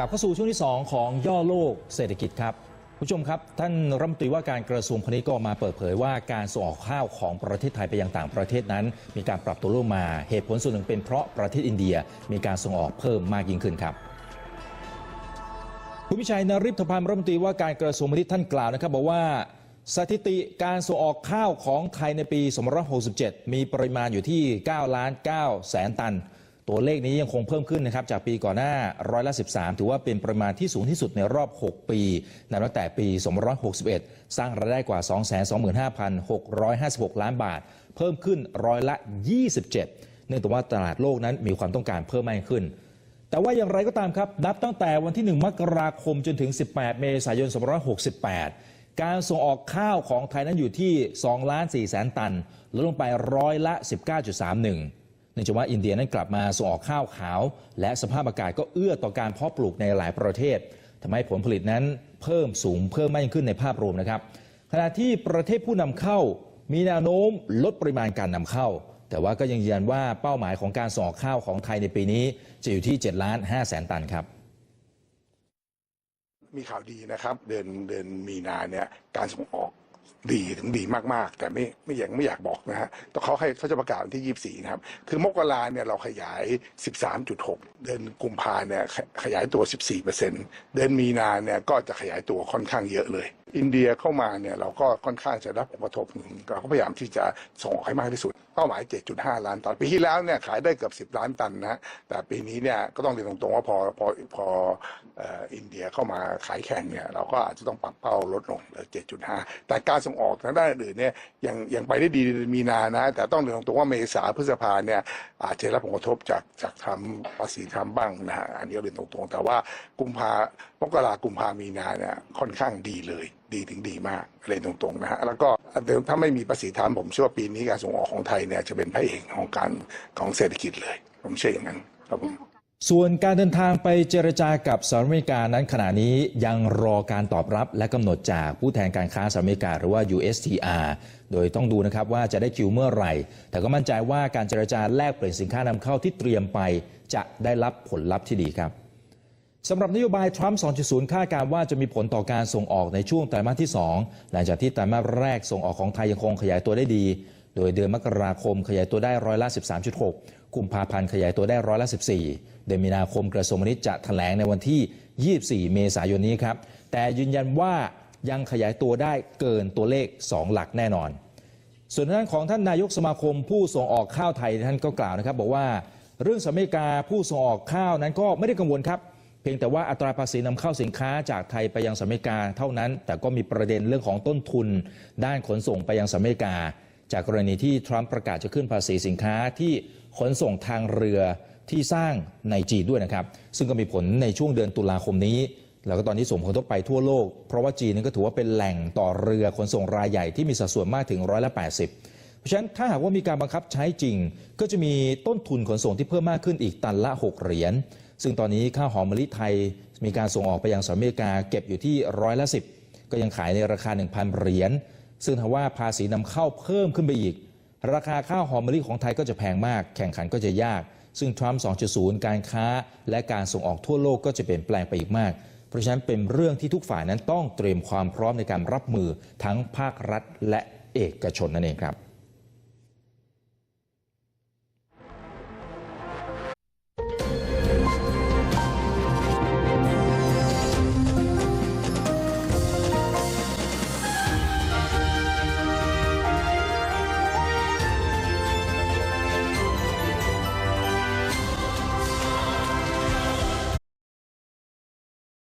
กลับเข้าสู่ช่วงที่ 2 ของย่อโลกเศรษฐกิจครับผู้ชมครับ ท่านรัฐมนตรีว่าการกระทรวงพาณิชย์ก็มาเปิดเผยว่าการส่งออกข้าวของประเทศไทยไปยังต่างประเทศนั้น มีการปรับตัวลงมาเหตุผลส่วนหนึ่งเป็นเพราะประเทศอินเดียมีการส่งออกเพิ่มมากยิ่งขึ้นครับคุณวิชัยนริพพันธ์รัฐมนตรีว่าการกระทรวงพาณิชย์ท่านกล่าวนะครับบอกว่าสถิติการส่งออกข้าวของไทยในปี 2567 มีปริมาณอยู่ที่ 9 ล้าน9แสนตัน ตัวเลขนี้ยังคงเพิ่มขึ้นนะครับจากปีก่อนหน้าร้อยละ 13 ถือว่าเป็นปริมาณที่สูงที่สุดในรอบ 6 ปีนับตั้งแต่ปี 2561 สร้างรายได้กว่า 225,656 ล้านบาท เพิ่มขึ้นร้อยละ 27 เนื่องจากว่าตลาดโลกนั้นมีความต้องการเพิ่มมากขึ้น แต่ว่าอย่างไรก็ตามครับ นับตั้งแต่วันที่ 1 มกราคมจนถึง 18 เมษายน 2568การส่งออกข้าวของไทยนั้นอยู่ที่ 2 ล้าน4แสนตัน ลดลงไปร้อยละ 19.31 เนื่องจากว่าอินเดียนั้นกลับมาส่งออกข้าวขาว และสภาพอากาศก็เอื้อต่อการเพาะปลูกในหลายประเทศทำให้ผลผลิตนั้นเพิ่มสูงเพิ่มมากยิ่งขึ้นในภาพรวมนะครับ ขณะที่ประเทศผู้นำเข้า มีแนวโน้มลดปริมาณการนำเข้า แต่ว่าก็ยังยืนยันว่าเป้าหมายของการส่งออกข้าวของไทยในปีนี้ จะอยู่ที่7ล้าน5แสนตันครับมีข่าวดีนะครับ เดือนเดือนมีนาเนี่ยการส่งออก ดีถึงดีมากๆ แต่ไม่ไม่อยากไม่อยากบอกนะฮะต่เขาให้เขาจะประกาศวันที่ 24 นะครับ คือมกราเนี่ยเราขยาย 13.6 เดือนกุมภาเนี่ยขยายตัว 14เดือนมีนาเนี่ยก็จะขยายตัวค่อนข้างเยอะเลย อินเดียเข้ามาเนี่ยเราก็ค่อนข้างจะรับผลกระทบเราก็พยายามที่จะส่งออกให้มากที่สุด เป้าหมาย 7.5 ล้านตัน ปีที่แล้วเนี่ยขายได้เกือบ 10 ล้านตันนะฮะแต่ปีนี้เนี่ยก็ต้องเรียนตรงๆว่าพอพอพออ,อ,อินเดียเข้ามาขายแข่งเนี่ยเราก็อาจจะต้องปรับเป้าลดลงเหลือ 7.5 แต่การส่งออกทางด้านอื่นเนี่ยยังยังไปได้ดีมีนานะ แต่ต้องเรียนตรงๆว่าเมษาพฤษภาเนี่ยอาจจะรับผลกระทบจากจากทำภาษีทำบ้างนะฮะอันนี้เรียนตรงๆ แต่ว่ากุมภามกรากุมภามีนาเนี่ยค่อนข้างดีเลย ดีถึงดีมากเรียตรงๆนะฮะแล้วก็ถ้าไม่มีภาษีทำผมเชื่อว่าปีนี้การส่งออกของไทยเนี่ยจะเป็นพระเอกของการของเศรษฐกิจเลย ผมเชื่ออย่างนั้นครับผมส่วนการเดินทางไปเจรจากับสหรัฐอเมริกานั้นขณะนี้ยังรอการตอบรับและกำหนดจากผู้แทนการค้าสหรัฐอเมริกาหรือว่า USTR โดยต้องดูนะครับว่าจะได้คิวเมื่อไหร่ แต่ก็มั่นใจว่าการเจรจาแลกเปลี่ยนสินค้านำเข้าที่เตรียมไป จะได้รับผลลัพธ์ที่ดีครับ สำหรับนโยบายทรัมป์ 2.0 คาดการว่าจะมีผลต่อการส่งออกในช่วงไตรมาสที่ 2 หลังจากที่ไตรมาสแรกส่งออกของไทยยังคงขยายตัวได้ดี โดยเดือนมกราคมขยายตัวได้ร้อยละ 13.6 กุมภาพันธ์ขยายตัวได้ร้อยละ 14 เดือนมีนาคมกระทรวงพาณิชย์จะแถลงในวันที่ 24 เมษายนนี้ครับ แต่ยืนยันว่ายังขยายตัวได้เกินตัวเลข 2 หลักแน่นอน ส่วนด้านของท่านนายกสมาคมผู้ส่งออกข้าวไทยท่านก็กล่าวนะครับ บอกว่าเรื่องสหรัฐอเมริกาผู้ส่งออกข้าวนั้นก็ไม่ได้กังวลครับ เพียงแต่ว่าอัตราภาษีนำเข้าสินค้าจากไทยไปยังสหรัฐอเมริกาเท่านั้น แต่ก็มีประเด็นเรื่องของต้นทุน ด้านขนส่งไปยังสหรัฐอเมริกา จากกรณีที่ทรัมป์ประกาศจะขึ้นภาษีสินค้าที่ขนส่งทางเรือที่สร้างในจีนด้วยนะครับ ซึ่งก็มีผลในช่วงเดือนตุลาคมนี้ แล้วก็ตอนนี้ส่งผลกระทบไปทั่วโลก เพราะว่าจีนนั้นก็ถือว่าเป็นแหล่งต่อเรือขนส่งรายใหญ่ที่มีสัดส่วนมากถึงร้อยละ80เพราะฉะนั้นถ้าหากว่ามีการบังคับใช้จริง ก็จะมีต้นทุนขนส่งที่เพิ่มมากขึ้นอีกตันละ 6 เหรียญ ซึ่งตอนนี้ข้าวหอมมะลิไทยมีการส่งออกไปยังสหรัฐอเมริกาเก็บอยู่ที่ร้อยละ10ก็ยังขายในราคา 1,000 เหรียญซึ่งถ้าว่าภาษีนำเข้าเพิ่มขึ้นไปอีก ราคาข้าวหอมมะลิของไทยก็จะแพงมาก แข่งขันก็จะยาก ซึ่งทรัมป์ 2.0 การค้า และการส่งออกทั่วโลกก็จะเปลี่ยนแปลงไปอีกมาก เพราะฉะนั้นเป็นเรื่องที่ทุกฝ่ายนั้นต้องเตรียมความพร้อมในการรับมือทั้งภาครัฐและเอกชนนั่นเองครับ